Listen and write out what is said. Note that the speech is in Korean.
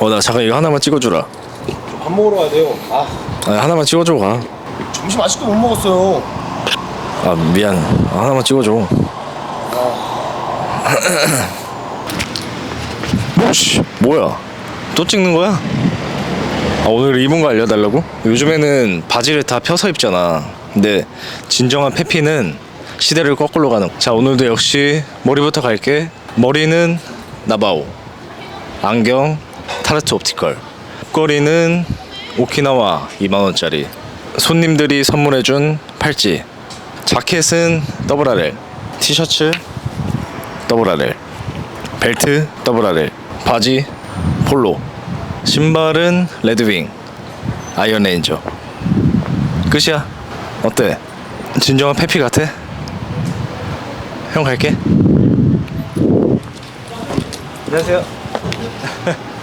어 나 잠깐 이거 하나만 찍어주라 밥 먹으러 가야 돼요. 아 아, 하나만 찍어줘 가. 점심 아직도 못 먹었어요. 아 미안 아, 하나만 찍어줘 뭐씨 뭐야 또 찍는 거야? 아 오늘 거 알려달라고? 요즘에는 바지를 다 펴서 입잖아 근데 진정한 페피는 시대를 거꾸로 가는 자 오늘도 역시 머리부터 갈게 머리는 나바오 안경 타르트 옵티컬 목걸이는 오키나와 2만원짜리. 손님들이 선물해준 팔찌. 자켓은 더블 RL 티셔츠 더블 RL 벨트 더블 RL 바지 폴로. 신발은 레드윙. 아이언 레인저. 끝이야. 어때? 진정한 페피 같아? 형 갈게. 안녕하세요